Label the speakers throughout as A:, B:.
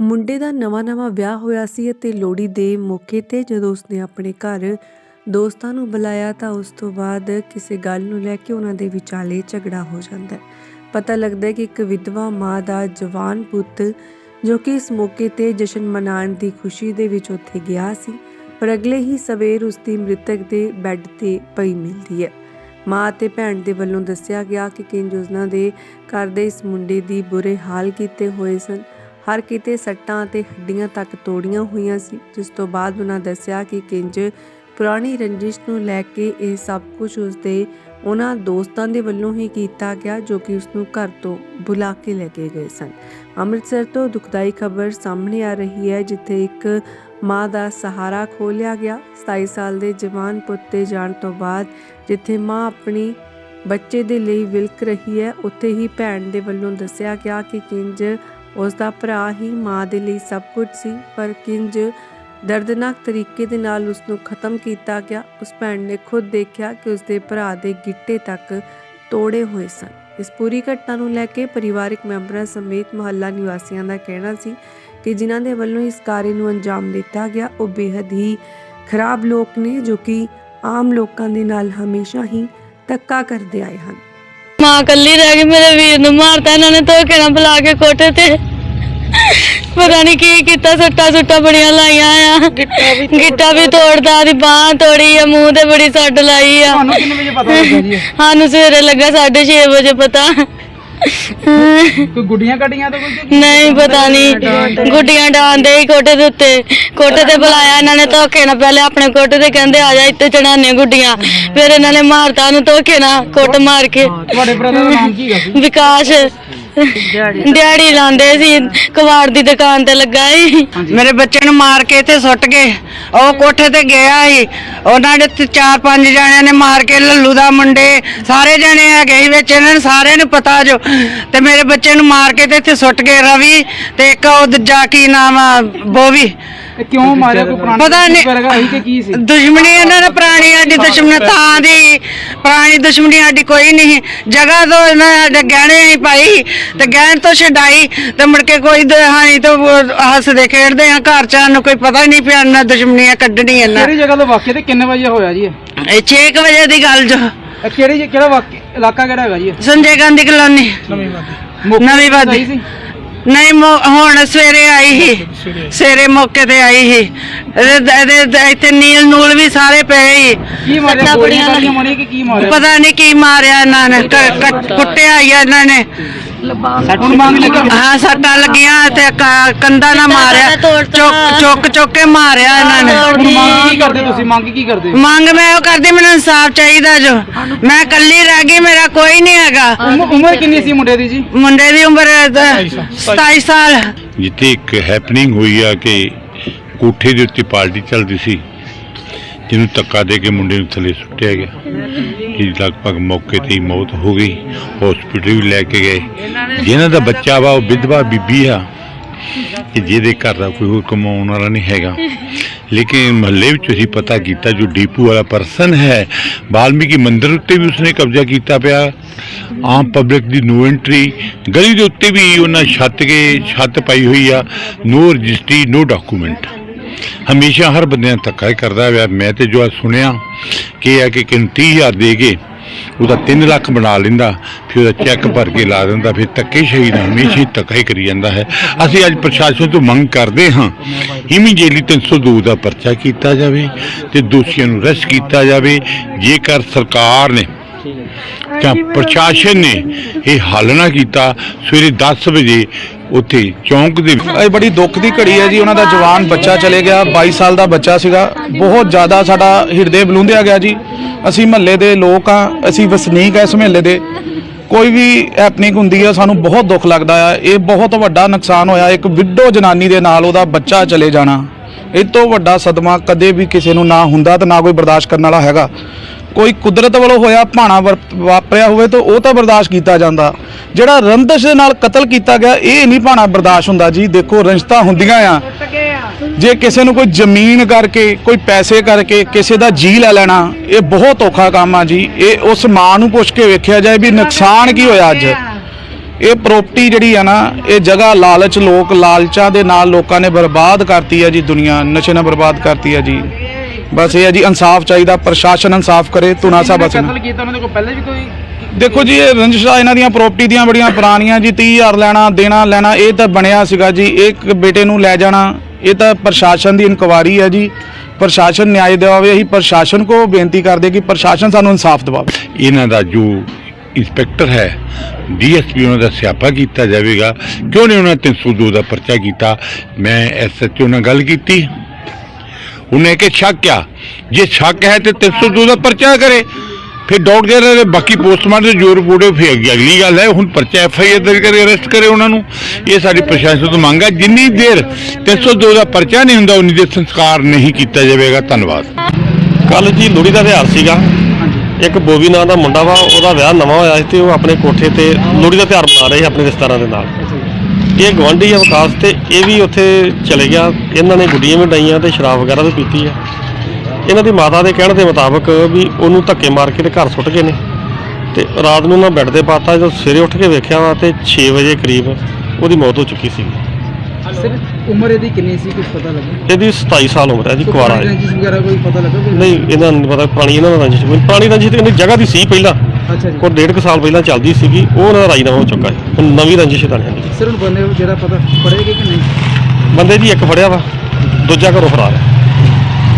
A: ਮੁੰਡੇ ਦਾ ਨਵਾਂ-ਨਵਾਂ ਵਿਆਹ ਹੋਇਆ ਸੀ ਅਤੇ ਲੋਹੜੀ ਦੇ ਮੌਕੇ ਤੇ ਜਦੋਂ ਉਸਨੇ ਆਪਣੇ ਘਰ ਦੋਸਤਾਂ ਨੂੰ ਬੁਲਾਇਆ ਤਾਂ ਉਸ ਤੋਂ ਬਾਅਦ ਕਿਸੇ ਗੱਲ ਨੂੰ ਲੈ ਕੇ ਉਹਨਾਂ ਦੇ ਵਿਚਾਲੇ ਝਗੜਾ ਹੋ ਜਾਂਦਾ ਹੈ। ਪਤਾ ਲੱਗਦਾ ਹੈ ਕਿ ਇੱਕ ਵਿਧਵਾ ਮਾਂ ਦਾ ਜਵਾਨ ਪੁੱਤ ਜੋ ਕਿ ਇਸ ਮੌਕੇ ਤੇ ਜਸ਼ਨ ਮਨਾਉਣ ਦੀ ਖੁਸ਼ੀ ਦੇ ਵਿੱਚ ਉੱਥੇ ਗਿਆ ਸੀ, ਪਰ ਅਗਲੇ ਹੀ ਸਵੇਰ ਉਸ ਦੀ ਮ੍ਰਿਤਕ ਦੇ ਬੈੱਡ ਤੇ ਪਈ ਮਿਲਦੀ ਹੈ। ਮਾਂ ਅਤੇ ਭੈਣ ਦੇ ਵੱਲੋਂ ਦੱਸਿਆ ਗਿਆ ਕਿ ਕਿੰਜ ਉਸਨਾਂ ਦੇ ਘਰ ਦੇ ਇਸ ਮੁੰਡੇ ਦੀ ਬੁਰੇ ਹਾਲ ਕੀਤੇ ਹੋਏ ਸਨ। ਹਰ ਕਿਤੇ ਸੱਟਾਂ ਅਤੇ ਹੱਡੀਆਂ ਤੱਕ ਤੋੜੀਆਂ ਹੋਈਆਂ ਸੀ, ਜਿਸ ਤੋਂ ਬਾਅਦ ਉਹਨਾਂ ਦੱਸਿਆ ਕਿ ਕਿੰਜ ਪੁਰਾਣੀ ਰੰਜਿਸ਼ ਨੂੰ ਲੈ ਕੇ ਇਹ ਸਭ ਕੁਝ ਉਸਦੇ ਉਹਨਾਂ ਦੋਸਤਾਂ ਦੇ ਵੱਲੋਂ ਹੀ ਕੀਤਾ ਗਿਆ, ਜੋ ਕਿ ਉਸ ਨੂੰ ਘਰ ਤੋਂ ਬੁਲਾ ਕੇ ਲੈ ਕੇ ਗਏ ਸਨ। ਅੰਮ੍ਰਿਤਸਰ ਤੋਂ ਦੁਖਦਾਈ ਖਬਰ ਸਾਹਮਣੇ ਆ ਰਹੀ ਹੈ, ਜਿੱਥੇ ਇੱਕ ਮਾਂ ਦਾ ਸਹਾਰਾ ਖੋਲਿਆ ਗਿਆ। 27 ਸਾਲ ਦੇ ਜਵਾਨ ਪੁੱਤ ਦੇ ਜਾਣ ਤੋਂ ਬਾਅਦ ਜਿੱਥੇ ਮਾਂ ਆਪਣੀ ਬੱਚੇ ਦੇ ਲਈ ਵਿਲਕ ਰਹੀ ਹੈ, ਉੱਥੇ ਹੀ ਭੈਣ ਦੇ ਵੱਲੋਂ ਦੱਸਿਆ ਗਿਆ ਕਿ ਕਿੰਜ ਉਸ ਦਾ ਭਰਾ ਹੀ ਮਾਂ ਦੇ ਲਈ ਸਭ ਕੁਝ ਸੀ, ਪਰ ਕਿੰਜ ਦਰਦਨਾਕ ਤਰੀਕੇ ਦੇ ਨਾਲ ਉਸ ਨੂੰ ਖਤਮ ਕੀਤਾ ਗਿਆ। ਉਸ ਭੈਣ ਨੇ ਖੁਦ ਦੇਖਿਆ ਕਿ ਉਸ ਦੇ ਭਰਾ ਦੇ ਗਿੱਟੇ ਤੱਕ ਤੋੜੇ ਹੋਏ ਸਨ। ਇਸ ਪੂਰੀ ਘਟਨਾ ਨੂੰ ਲੈ ਕੇ ਪਰਿਵਾਰਕ ਮੈਂਬਰਾਂ ਸਮੇਤ ਮੁਹੱਲਾ ਨਿਵਾਸੀਆਂ ਦਾ ਕਹਿਣਾ ਸੀ ਕਿ ਜਿਨ੍ਹਾਂ ਦੇ ਵੱਲੋਂ ਇਸ ਕਾਰੇ ਨੂੰ ਅੰਜਾਮ ਦਿੱਤਾ ਗਿਆ, ਉਹ ਬੇहद ਹੀ ਖਰਾਬ ਲੋਕ ਨੇ ਜੋ ਕਿ ਆਮ ਲੋਕਾਂ ਦੇ ਨਾਲ ਹਮੇਸ਼ਾ ਹੀ ਧੱਕਾ ਕਰਦੇ ਆਏ ਹਨ।
B: ਮਾਂ ਕੱਲੀ ਰਹਿ ਗਈ ਮੇਰੇ ਵੀਰ ਨੂੰ ਮਾਰਤਾ ਇਹਨਾਂ ਨੇ ਧੋਕੇ ਨਾਲ ਬੁਲਾ ਕੇ ਕੋਠੇ ਤੇ। ਪਤਾ ਨਹੀਂ ਕੀ ਕੀਤਾ ਸੱਟਾਂ ਸੁੱਟਾਂ ਬੜੀਆਂ ਲਾਈਆਂ ਆ। ਗਿੱਟਾ ਵੀ ਤੋੜਦਾ ਦੀ ਬਾਹ ਤੋੜੀ ਆ ਮੂੰਹ ਤੇ ਬੜੀ ਸੱਟ ਲਾਈ ਆ।
C: ਤੁਹਾਨੂੰ ਕਿੰਨੇ ਵਜੇ ਪਤਾ ਲੱਗਾ ਜੀ?
B: ਸਾਨੂੰ ਸਵੇਰੇ ਲੱਗਾ 6:30 ਵਜੇ ਪਤਾ।
C: ਕੋਈ ਗੁੱਡੀਆਂ ਕੱਢੀਆਂ ਤਾਂ ਕੋਈ ਕਿ-
B: ਨਹੀਂ ਪਤਾ ਨਹੀਂ। ਗੁੱਡੀਆਂ ਡਾਂਦੇ ਹੀ ਕੋਠੇ ਦੇ ਉੱਤੇ। ਕੋਠੇ ਤੇ ਬੁਲਾਇਆ ਇਹਨਾਂ ਨੇ ਧੋਕੇ ਨਾਲ। ਪਹਿਲੇ ਆਪਣੇ ਕੋਠੇ ਤੇ ਕਹਿੰਦੇ ਆ ਜਾ ਇੱਥੇ ਚੜਾਣੇ ਗੁੱਡੀਆਂ। ਫਿਰ ਇਹਨਾਂ ਨੇ ਮਾਰਤਾ ਉਹਨੂੰ ਧੋਕੇ ਨਾਲ ਕੁੱਟ ਮਾਰ ਕੇ।
C: ਤੁਹਾਡੇ ਬ੍ਰਦਰ ਦਾ ਨਾਮ ਕੀ ਹੈਗਾ ਸੀ?
B: ਵਿਕਾਸ। ਦਿਹਾੜੀ ਲਾਉਂਦੇ ਸੀ ਕਵਾੜ ਦੀ ਦੁਕਾਨ ਤੇ ਲੱਗਾ ਸੀ।
D: ਮੇਰੇ ਬੱਚੇ ਨੂੰ ਮਾਰ ਕੇ ਇੱਥੇ ਸੁੱਟ ਗਏ। ਉਹ ਕੋਠੇ ਤੇ ਗਿਆ ਸੀ। ਉਹਨਾਂ ਦੇ ਤੇ ਚਾਰ ਪੰਜ ਜਣਿਆਂ ਨੇ ਮਾਰ ਕੇ ਲੱਲੂ ਦਾ ਮੁੰਡੇ ਸਾਰੇ ਜਣੇ ਹੈਗੇ ਸੀ ਵਿੱਚ। ਇਹਨਾਂ ਨੂੰ ਸਾਰਿਆਂ ਨੂੰ ਪਤਾ ਜੋ। ਤੇ ਮੇਰੇ ਬੱਚੇ ਨੂੰ ਮਾਰ ਕੇ ਤੇ ਇੱਥੇ ਸੁੱਟ ਗਏ ਰਵੀ ਤੇ ਇੱਕ ਉਹ ਦੂਜਾ ਕੀ ਨਾਮ ਆ ਬੋਵੀ।
C: ਇਹ ਕਿਉਂ ਮਾਰਿਆ ਕੋਈ ਪੁਰਾਣਾ
D: ਪਤਾ ਨਹੀਂ।
C: ਵਰਗਾ ਸੀ ਕਿ ਕੀ ਸੀ
D: ਦੁਸ਼ਮਣੀ ਇਹਨਾਂ ਨੇ ਪੁਰਾਣੀ ਸਾਡੀ ਦੁਸ਼ਮਣੀ ਤਾਂ ਦੀ ਪੁਰਾਣੀ ਦੁਸ਼ਮਣੀ ਸਾਡੀ ਕੋਈ ਨਹੀਂ ਜਗ੍ਹਾ ਤੋਂ ਇਹਨਾਂ ਨੇ ਸਾਡੇ ਗਹਿਣੇ ਨਹੀਂ ਪਾਈ ਤੇ ਗਹਿਣ ਤੋਂ ਛਡਾਈ ਤੇ ਮੁੜ ਕੇ ਕੋਈ ਹਾਨੀ ਤੋਂ ਉਹ ਹੱਸਦੇ ਖੇਡਦੇ ਆ ਘਰ ਚ ਸਾਨੂੰ ਕੋਈ ਪਤਾ ਹੀ ਨਹੀਂ ਪਿਆ ਇਹਨਾਂ ਦੁਸ਼ਮਣੀਆਂ ਕੱਢਣੀ ਇਹਨਾਂ
C: ਕਿਹੜੀ ਜਗ੍ਹਾ ਤੋਂ ਵਾਕਿਆ ਤੇ ਕਿੰਨੇ ਵਜੇ ਹੋਇਆ ਜੀ ਇਹ
D: ਇਹ 6 ਵਜੇ ਦੀ ਗੱਲ ਜੋ
C: ਇਹ ਕਿਹੜੀ ਕਿਹੜਾ ਵਾਕਿਆ ਇਲਾਕਾ ਕਿਹੜਾ ਹੈਗਾ ਜੀ ਇਹ?
D: ਸੰਜੇ ਗਾਂਧੀ ਕਲੋਨੀ
C: ਨਵੀਂ ਬਾਦੀ। ਆਈ ਸੀ?
D: ਨਹੀਂ ਮੋ- ਹੁਣ ਸਵੇਰੇ ਆਈ ਸੀ। ਸਵੇਰੇ। ਮੌਕੇ ਤੇ ਆਈ ਸੀ। ਇਹਦੇ ਇਹਦੇ- ਇਹਦੇ ਇੱਥੇ ਨੀਲ ਨੂਲ ਵੀ ਸਾਰੇ ਪਏ ਸੀ।
C: ਕੀ ਮਾਰਿਆ? ਗੋਲੀਆਂ ਕਾਲੀਆਂ ਮਾਰੀਆਂ ਕਿ ਕੀ ਮਾਰਿਆ?
D: ਪਤਾ ਨਹੀਂ ਕੀ ਮਾਰਿਆ ਇਹਨਾਂ ਨੇ। ਕ- ਕ- ਕੁੱਟਿਆ ਹੀ ਆ ਇਹਨਾਂ ਨੇ। ਹਾਂ ਸੱਟਾਂ ਲੱਗੀਆਂ ਤੇ ਕ- ਕੰਧਾਂ ਨਾਲ ਮਾਰਿਆ। ਚੁੱਕ ਚੁੱਕ ਚੁੱਕ ਕੇ ਮਾਰਿਆ ਇਹਨਾਂ ਨੇ।
C: ਮੰਗ ਕੀ ਕਰਦੇ ਤੁਸੀਂ? ਮੰਗ ਕੀ ਕਰਦੇ?
D: ਮੰਗ ਮੈਂ ਉਹ ਕਰਦੀ ਮੈਨੂੰ ਇਨਸਾਫ ਚਾਹੀਦਾ ਜੋ। ਮੈਂ ਇਕੱਲੀ ਰਹਿ ਗਈ ਮੇਰਾ ਕੋਈ ਨਹੀਂ ਹੈਗਾ।
C: ਉਮ- ਉਮਰ ਕਿੰਨੀ ਸੀ ਮੁੰਡੇ ਦੀ ਜੀ?
D: ਮੁੰਡੇ ਦੀ ਉਮਰ 27 ਸਾਲ।
E: ਜਿੱਥੇ ਇੱਕ ਹੈਪਨਿੰਗ ਹੋਈ ਆ ਕਿ ਕੋਠੇ ਦੇ ਉੱਤੇ ਪਾਰਟੀ ਚੱਲਦੀ ਸੀ। ਜਿਹਨੂੰ ਧੱਕਾ ਦੇ ਕੇ ਮੁੰਡੇ ਨੂੰ ਥੱਲੇ ਸੁੱਟਿਆ ਗਿਆ। ਜਿਹਦੀ ਲਗਭਗ ਮੌਕੇ ਤੇ ਹੀ ਮੌਤ ਹੋ ਗਈ। ਹਸਪੀਟਲ ਵੀ ਲੈ ਕੇ ਗਏ। ਜਿਹਨਾਂ ਦਾ ਬੱਚਾ ਵਾ, ਉਹ ਵਿਧਵਾ ਬੀਬੀ ਆ। ਕਿ ਜਿਹਦੇ ਘਰ ਦਾ ਕੋਈ ਹੋਰ ਕਮਾਉਣ ਵਾਲਾ ਨਹੀਂ ਹੈਗਾ। ਲੇਕਿਨ ਮਹੱਲੇ ਵਿੱਚ ਅਸੀਂ ਪਤਾ ਕੀਤਾ, ਜੋ ਡੀਪੂ ਵਾਲਾ ਪਰਸਨ ਹੈ, ਵਾਲਮੀਕੀ ਮੰਦਿਰ ਉੱਤੇ ਵੀ ਉਸਨੇ ਕਬਜ਼ਾ ਕੀਤਾ ਪਿਆ। ਆਮ ਪਬਲਿਕ ਦੀ ਨੋ ਐਂਟਰੀ। ਗਲੀ ਦੇ ਉੱਤੇ ਵੀ ਉਹਨਾਂ ਛੱਤ ਕੇ ਛੱਤ ਪਾਈ ਹੋਈ ਆ। No registry, no document. ਹਮੇਸ਼ਾ ਹਰ ਬੰਦੇ ਨਾਲ ਧੱਕਾ ਹੀ ਕਰਦਾ ਹੋਇਆ ਮੈਂ ਤੇ ਜੋ ਸੁਣਿਆ ਕਿ ਆ ਕਿ ਕਿਨ 30000 ਦੇ ਕੇ ਉਹਦਾ 3 ਲੱਖ ਬਣਾ ਲੈਂਦਾ ਫਿਰ ਉਹਦਾ ਚੈੱਕ ਭਰ ਕੇ ਲਾ ਦਿੰਦਾ ਫਿਰ ਧੱਕੇ ਸ਼ਹੀਦ ਹਮੇਸ਼ਾ ਹੀ ਧੱਕਾ ਹੀ ਕਰੀ ਜਾਂਦਾ ਹੈ। ਅਸੀਂ ਅੱਜ ਪ੍ਰਸ਼ਾਸਨ ਤੋਂ ਮੰਗ ਕਰਦੇ ਹਾਂ ਇਮੀਡੀਏਟਲੀ 302 ਦਾ ਪਰਚਾ ਕੀਤਾ ਜਾਵੇ ਤੇ ਦੋਸ਼ੀਆਂ ਨੂੰ ਅਰੈਸਟ ਕੀਤਾ ਜਾਵੇ। ਜੇਕਰ ਸਰਕਾਰ ਨੇ ਜਾਂ ਪ੍ਰਸ਼ਾਸਨ ਨੇ ਇਹ ਹੱਲ ਨਾ ਕੀਤਾ ਸਵੇਰੇ 10 ਵਜੇ ਉੱਥੇ, ਚੌਂਕ ਦੇ
F: ਇਹ ਬੜੀ ਦੁੱਖ ਦੀ ਘੜੀ ਹੈ ਜੀ, ਉਹਨਾਂ ਦਾ ਜਵਾਨ ਬੱਚਾ ਚਲੇ ਗਿਆ 22 ਸਾਲ ਦਾ ਬੱਚਾ ਸੀਗਾ। ਬਹੁਤ ਜ਼ਿਆਦਾ ਸਾਡਾ ਹਿਰਦੇ ਬਲੂੰਦਿਆ ਗਿਆ ਜੀ। ਅਸੀਂ ਮਹੱਲੇ ਦੇ ਲੋਕ ਆ, ਅਸੀਂ ਵਸਨੀਕ ਆ ਇਸ ਮਹੱਲੇ ਦੇ। ਕੋਈ ਵੀ ਹੈਪਨਿੰਗ ਹੁੰਦੀ ਹੈ ਸਾਨੂੰ ਬਹੁਤ ਦੁੱਖ ਲੱਗਦਾ ਆ। ਇਹ ਬਹੁਤ ਵੱਡਾ ਨੁਕਸਾਨ ਹੋਇਆ, ਇੱਕ ਵਿਡੋ ਜਨਾਨੀ ਦੇ ਨਾਲ ਉਹਦਾ ਬੱਚਾ ਚਲੇ ਜਾਣਾ। ਇਹ ਤੋਂ ਵੱਡਾ ਸਦਮਾ ਕਦੇ ਵੀ ਕਿਸੇ ਨੂੰ ਨਾ ਹੁੰਦਾ ਤੇ ਨਾ ਕੋਈ ਬਰਦਾਸ਼ਤ ਕਰਨ ਵਾਲਾ ਹੈਗਾ। ਕੋਈ ਕੁਦਰਤ ਵੱਲੋਂ ਹੋਇਆ ਭਾਣਾ ਵਰ- ਵਾਪਰਿਆ ਹੋਵੇ ਤਾਂ ਉਹ ਤਾਂ ਬਰਦਾਸ਼ਤ ਕੀਤਾ ਜਾਂਦਾ। ਜਿਹੜਾ ਰੰਦਸ਼ ਦੇ ਨਾਲ ਕਤਲ ਕੀਤਾ ਗਿਆ, ਇਹ ਨਹੀਂ ਭਾਣਾ ਬਰਦਾਸ਼ਤ ਹੁੰਦਾ ਜੀ। ਦੇਖੋ, ਰਿਸ਼ਤਾ ਹੁੰਦੀਆਂ ਆ। ਜੇ ਕਿਸੇ ਨੂੰ ਕੋਈ ਜ਼ਮੀਨ ਕਰਕੇ, ਕੋਈ ਪੈਸੇ ਕਰਕੇ ਕਿਸੇ ਦਾ ਜੀ ਲੈ ਲੈਣਾ, ਇਹ ਬਹੁਤ ਔਖਾ ਕੰਮ ਆ ਜੀ। ਇਹ ਉਸ ਮਾਂ ਨੂੰ ਪੁੱਛ ਕੇ ਵੇਖਿਆ ਜਾਏ ਵੀ ਨੁਕਸਾਨ ਕੀ ਹੋਇਆ ਅੱਜ। ਇਹ ਪ੍ਰਾਪਰਟੀ ਜਿਹੜੀ ਆ ਨਾ, ਇਹ ਜਗ੍ਹਾ ਲਾਲਚ ਲੋਕ ਲਾਲਚਾਂ ਦੇ ਨਾਲ ਲੋਕਾਂ ਨੇ ਬਰਬਾਦ ਕਰਤੀ ਆ ਜੀ, ਦੁਨੀਆ ਨਸ਼ੇ ਨਾਲ ਬਰਬਾਦ ਕਰਤੀ ਹੈ ਜੀ। ਬਸ ਇਹ ਹੈ ਜੀ ਇਨਸਾਫ ਚਾਹੀਦਾ ਪ੍ਰਸ਼ਾਸਨ ਇਨਸਾਫ ਕਰੇ ਤੁਨਾ ਸਾਹਿਬ ਬਸ
C: ਕਤਲ ਕੀਤਾ? ਉਹਨਾਂ ਦੇ ਕੋਲ ਪਹਿਲੇ ਵੀ ਕੋਈ
F: ਦੇਖੋ ਜੀ ਇਹ ਰੰਜਿਸ਼ਾਂ ਇਹਨਾਂ ਦੀਆਂ ਪ੍ਰਾਪਰਟੀ ਦੀਆਂ ਬੜੀਆਂ ਪੁਰਾਣੀਆਂ ਜੀ 30000 ਲੈਣਾ ਦੇਣਾ ਲੈਣਾ ਇਹ ਤਾਂ ਬਣਿਆ ਸੀਗਾ ਜੀ ਇੱਕ ਬੇਟੇ ਨੂੰ ਲੈ ਜਾਣਾ ਇਹ ਤਾਂ ਪ੍ਰਸ਼ਾਸਨ ਦੀ ਇਨਕੁਆਰੀ ਹੈ ਜੀ। ਪ੍ਰਸ਼ਾਸਨ ਨਿਆਂ ਦਿਵਾਵੇ ਅਸੀਂ ਪ੍ਰਸ਼ਾਸਨ ਕੋ ਬੇਨਤੀ ਕਰਦੇ ਕਿ ਪ੍ਰਸ਼ਾਸਨ ਸਾਨੂੰ ਇਨਸਾਫ ਦਿਵਾਵੇ।
E: ਇਹਨਾਂ ਦਾ ਜੋ ਇੰਸਪੈਕਟਰ ਹੈ ਡੀਐਸਪੀ ਉਹਨਾਂ ਦਾ ਸਿਆਪਾ ਕੀਤਾ ਜਾਵੇਗਾ। ਕਿਉਂ ਨਹੀਂ ਉਹਨਾਂ 302 ਦਾ ਪਰਚਾ ਕੀਤਾ? ਮੈਂ ਐਸਐਚਓ ਨਾਲ ਗੱਲ ਕੀਤੀ। ਉਹਨੇ ਕਿ ਸ਼ੱਕ ਆ? ਜੇ ਸ਼ੱਕ ਹੈ ਤੇ 302 ਦਾ ਪਰਚਾ ਕਰੇ। ਫਿਰ ਡਾਕਟਰ ਜਿਹੜੇ ਨੇ ਬਾਕੀ ਪੋਸਟਮਾਰਟਮ ਦੇ ਜੋ ਰਿਪੋਰਟ ਹੈ ਫਿਰ ਅੱਗੇ। ਅਗਲੀ ਗੱਲ ਹੈ ਹੁਣ ਪਰਚਾ ਐਫ ਆਈ ਆਰ ਦਰਜ ਕਰੇ ਅਰੈਸਟ ਕਰੇ ਉਹਨਾਂ ਨੂੰ। ਇਹ ਸਾਡੀ ਪ੍ਰਸ਼ਾਸਨ ਤੋਂ ਮੰਗ ਹੈ ਜਿੰਨੀ ਦੇਰ 302 ਦਾ ਪਰਚਾ ਨਹੀਂ ਹੁੰਦਾ ਉਨੀ ਦੇਰ ਸੰਸਕਾਰ ਨਹੀਂ ਕੀਤਾ ਜਾਵੇਗਾ। ਧੰਨਵਾਦ।
G: ਕੱਲ ਜੀ ਲੋਹੜੀ ਦਾ ਤਿਉਹਾਰ ਸੀਗਾ। ਇੱਕ ਬੋਬੀ ਨਾਂ ਦਾ ਮੁੰਡਾ ਵਾ ਉਹਦਾ ਵਿਆਹ ਨਵਾਂ ਹੋਇਆ ਸੀ ਤੇ ਉਹ ਆਪਣੇ ਕੋਠੇ ਤੇ ਲੋਹੜੀ ਦਾ ਤਿਉਹਾਰ ਮਨਾ ਰਹੇ ਸੀ ਆਪਣੇ ਰਿਸ਼ਤੇਦਾਰਾਂ ਦੇ ਨਾਲ। ਇਹ ਗਵਾਂਢੀ ਆ ਵਿਕਾਸ ਤੇ ਇਹ ਵੀ ਉੱਥੇ ਚਲੇ ਗਿਆ। ਇਹਨਾਂ ਨੇ ਗੁੱਡੀਆਂ ਵੀ ਡਾਈਆਂ ਤੇ ਸ਼ਰਾਬ ਵਗੈਰਾ ਵੀ ਪੀਤੀ ਆ। ਇਹਨਾਂ ਦੀ ਮਾਤਾ ਦੇ ਕਹਿਣ ਦੇ ਮੁਤਾਬਕ ਵੀ ਉਹਨੂੰ ਧੱਕੇ ਮਾਰ ਕੇ ਤੇ ਘਰ ਸੁੱਟ ਗਏ ਨੇ। ਤੇ ਰਾਤ ਨੂੰ ਨਾ ਬੈੱਡ ਤੇ ਪਾਤਾ ਜਦੋਂ ਸਵੇਰੇ ਉੱਠ ਕੇ ਵੇਖਿਆ ਵਾ ਤੇ 6 ਵਜੇ ਕਰੀਬ ਉਹਦੀ ਮੌਤ ਹੋ ਚੁੱਕੀ ਸੀ।
C: ਸਰ ਉਮਰ ਇਹਦੀ ਕਿੰਨੀ ਸੀ ਕੁਝ ਪਤਾ ਲੱਗਾ?
G: ਇਹਦੀ 27 ਸਾਲ ਉਮਰ ਹੈ ਜੀ ਕੁਆਰਾ ਹੈ।
C: ਕੋਈ ਪਤਾ ਲੱਗਾ?
G: ਨਹੀਂ ਇਹਨਾਂ ਨੂੰ ਪਤਾ ਪੁਰਾਣੀ ਇਹਨਾਂ ਦਾ ਰੰਜਿਸ਼ ਕੋਈ ਪੁਰਾਣੀ ਰੰਜਿਸ਼ ਤੇ ਇਹਦੀ ਜਗ੍ਹਾ ਦੀ ਸੀ ਪਹਿਲਾਂ।
C: ਅੱਛਾ ਜੀ।
G: ਕੋਈ ਡੇਢ ਕੁ ਸਾਲ ਪਹਿਲਾਂ ਚੱਲਦੀ ਸੀਗੀ ਉਹ ਉਹਨਾਂ ਦਾ ਰਾਜੀਨਾਮਾ ਹੋ ਚੁੱਕਾ ਹੈ ਹੁਣ ਨਵੀਂ ਰੰਜਿਸ਼ ਤਾਂ ਨਹੀਂ ਹੈਗੀ।
C: ਸਰ ਹੁਣ ਬੰਦੇ ਨੂੰ ਜਿਹੜਾ ਪਤਾ ਪੜੇਗਾ ਕਿ ਨਹੀਂ?
G: ਬੰਦੇ ਜੀ ਇੱਕ ਫੜਿਆ ਵਾ ਦੂਜਾ ਘਰੋਂ ਫਰਾਰ ਹੈ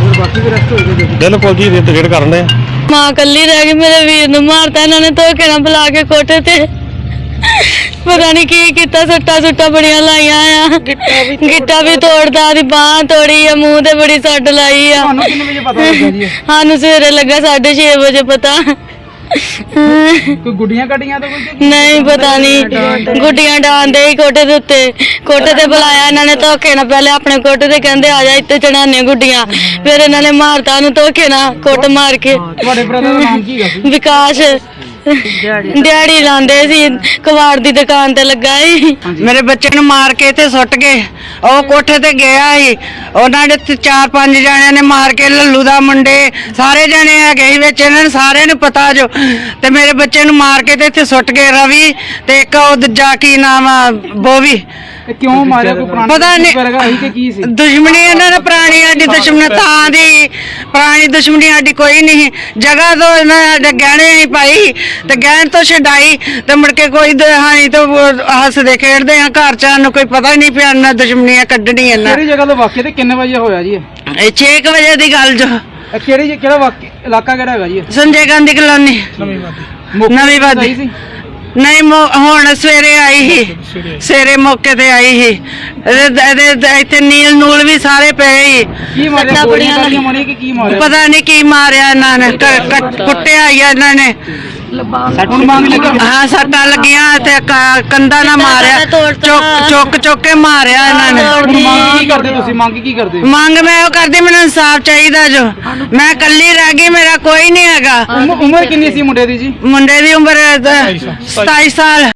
C: ਹੋਰ ਬਾਕੀ ਵੀ ਰੈਸਟ ਹੋ ਗਏ ਜੀ?
G: ਬਿਲਕੁਲ ਜੀ ਰੇਟ ਰੇਡ ਕਰਨ ਦੇ
B: ਮਾਂ ਕੱਲੀ ਰਹਿ ਗਈ ਮੇਰੇ ਵੀਰ ਨੂੰ ਮਾਰਤਾ ਇਹਨਾਂ ਨੇ ਧੋਕੇ ਨਾਲ ਬੁਲਾ ਕੇ ਕੋਠੇ ਤੇ। ਪਤਾ ਨਹੀਂ ਕੀ ਕੀਤਾ ਸੱਟਾ ਸੁੱਟਾ ਬੜੀਆਂ ਲਾਈਆਂ ਆ। ਗਿੱਟਾ ਵੀ ਤੋੜਦਾ ਦੀ ਬਾਹ ਤੋੜੀ ਆ ਮੂੰਹ ਤੇ ਬੜੀ ਸੱਟ ਲਾਈ ਆ।
C: ਤੁਹਾਨੂੰ ਕਿੰਨੇ ਵਜੇ ਪਤਾ ਲੱਗਾ ਜੀ ਇਹ?
B: ਸਾਨੂੰ ਸਵੇਰੇ ਲੱਗਾ 6:30 ਵਜੇ ਪਤਾ।
C: ਕੋਈ ਗੁੱਡੀਆਂ ਕੱਢੀਆਂ ਤਾਂ ਕੋਈ ਕਿ-
B: ਨਹੀਂ ਪਤਾ ਨਹੀਂ। ਗੁੱਡੀਆਂ ਡਾਂਦੇ ਹੀ ਕੋਠੇ ਦੇ ਉੱਤੇ। ਕੋਠੇ ਤੇ ਬੁਲਾਇਆ ਇਹਨਾਂ ਨੇ ਧੋਕੇ ਨਾਲ। ਪਹਿਲੇ ਆਪਣੇ ਕੋਠੇ ਤੇ ਕਹਿੰਦੇ ਆ ਜਾ ਇੱਥੇ ਚੜਾਣੇ ਗੁੱਡੀਆਂ। ਫਿਰ ਇਹਨਾਂ ਨੇ ਮਾਰਤਾ ਉਹਨੂੰ ਧੋਕੇ ਨਾਲ ਕੁੱਟ ਮਾਰ ਕੇ।
C: ਤੁਹਾਡੇ ਬ੍ਰਦਰ ਦਾ ਨਾਮ ਕੀ ਹੈਗਾ ਸੀ?
B: ਵਿਕਾਸ। ਦਿਹਾੜੀ ਲਾਉਂਦੇ ਸੀ ਕਬਾੜ ਦੀ ਦੁਕਾਨ ਤੇ ਲੱਗਾ ਸੀ।
D: ਮੇਰੇ ਬੱਚੇ ਨੂੰ ਮਾਰ ਕੇ ਤੇ ਸੁੱਟ ਗਏ। ਉਹ ਕੋਠੇ ਤੇ ਗਿਆ ਸੀ। ਉਹਨਾਂ ਦੇ ਤੇ ਚਾਰ ਪੰਜ ਜਣਿਆਂ ਨੇ ਮਾਰ ਕੇ ਲੱਲੂ ਦਾ ਮੁੰਡੇ ਸਾਰੇ ਜਣੇ ਹੈਗੇ ਸੀ ਵਿੱਚ। ਇਹਨਾਂ ਨੂੰ ਸਾਰਿਆਂ ਨੂੰ ਪਤਾ ਜੋ। ਤੇ ਮੇਰੇ ਬੱਚੇ ਨੂੰ ਮਾਰ ਕੇ ਤੇ ਇੱਥੇ ਸੁੱਟ ਗਏ ਰਵੀ ਤੇ ਇੱਕ ਉਹ ਦੂਜਾ ਕੀ ਨਾਮ ਆ ਬੋਵੀ।
C: ਇਹ ਕਿਉਂ ਮਾਰਿਆ? ਕੋਈ ਪੁਰਾਣਾ
D: ਪਤਾ ਨਹੀਂ।
C: ਵਰਗਾ ਸੀ ਕਿ ਕੀ ਸੀ?
D: ਦੁਸ਼ਮਣੀ ਇਹਨਾਂ ਨਾਲ ਪੁਰਾਣੀ ਸਾਡੀ ਦੁਸ਼ਮਣੀ ਤਾਂ ਦੀ। ਪੁਰਾਣੀ ਦੁਸ਼ਮਣੀ ਸਾਡੀ ਕੋਈ ਨਹੀਂ ਜਗ੍ਹਾ ਤੋਂ ਇਹਨਾਂ ਸਾਡੇ ਗਹਿਣੇ ਹੀ ਪਾਈ। ਤੇ ਗਹਿਣ ਤੋਂ ਛਡਾਈ ਤੇ ਮੁੜ ਕੇ ਕੋਈ ਹਾਨੀ ਤੋਂ ਉਹ ਹੱਸਦੇ ਖੇਡਦੇ ਆ ਘਰ ਚ ਸਾਨੂੰ ਕੋਈ ਪਤਾ ਹੀ ਨਹੀਂ ਪਿਆ ਇਹਨਾਂ ਦੁਸ਼ਮਣੀਆਂ ਕੱਢਣੀਆਂ ਇਹਨਾਂ
C: ਕਿਹੜੀ ਜਗ੍ਹਾ ਤੋਂ ਵਾਕਿਆ ਤੇ ਕਿੰਨੇ ਵਜੇ ਹੋਇਆ ਜੀ ਇਹ?
D: ਇਹ 6 ਵਜੇ ਦੀ ਗੱਲ ਜੋ।
C: ਇਹ ਕਿਹੜੀ ਕਿਹੜਾ ਵਾਕਿਆ ਇਲਾਕਾ ਕਿਹੜਾ ਹੈਗਾ ਜੀ ਇਹ?
D: ਸੰਜੇ ਗਾਂਧੀ ਕਲੋਨੀ।
C: ਮੌਕੇ
D: ਨਵੀਂ
C: ਤੇ
D: ਬਾਦੀ।
C: ਸਹੀ ਸੀ?
D: ਨਹੀਂ ਮੋ- ਹੁਣ ਸਵੇਰੇ ਆਈ ਸੀ। ਸਵੇਰੇ ਮੌਕੇ ਤੇ ਆਈ ਸੀ। ਇਹਦੇ- ਇਹਦੇ ਇੱਥੇ ਨੀਲ ਨੂਲ ਵੀ ਸਾਰੇ ਪਏ ਸੀ।
C: ਕੀ ਮਾਰਿਆ? ਗੋਲੀਆਂ ਕਾਲੀਆਂ ਮਾਰੀਆਂ ਕਿ ਕੀ ਮਾਰਿਆ?
D: ਪਤਾ ਨਹੀਂ ਕੀ ਮਾਰਿਆ ਇਹਨਾਂ ਨੇ। ਕ- ਕ- ਕੁੱਟਿਆ ਹੀ ਇਹਨਾਂ ਨੇ।
C: ਹੁਣ ਮੰਗ ਲੱਗੀ?
D: ਹਾਂ ਸੱਟਾਂ ਲੱਗੀਆਂ ਤੇ ਕ- ਕੰਧਾਂ ਨਾਲ ਮਾਰਿਆ। ਚੁੱਕ ਚੁੱਕ ਚੁੱਕ ਕੇ ਮਾਰਿਆ ਇਹਨਾਂ ਨੇ।
C: ਮੰਗ ਕੀ ਕਰਦੇ ਤੁਸੀਂ? ਮੰਗ ਕੀ ਕਰਦੇ?
D: ਮੰਗ ਮੈਂ ਉਹ ਕਰਦੀ ਮੈਨੂੰ ਇਨਸਾਫ ਚਾਹੀਦਾ ਜੋ। ਮੈਂ ਇਕੱਲੀ ਰਹਿ ਗਈ ਮੇਰਾ ਕੋਈ ਨਹੀਂ ਹੈਗਾ।
C: ਉਮ- ਉਮਰ ਕਿੰਨੀ ਸੀ ਮੁੰਡੇ ਦੀ ਜੀ?
D: ਮੁੰਡੇ ਦੀ ਉਮਰ 27 ਸਾਲ।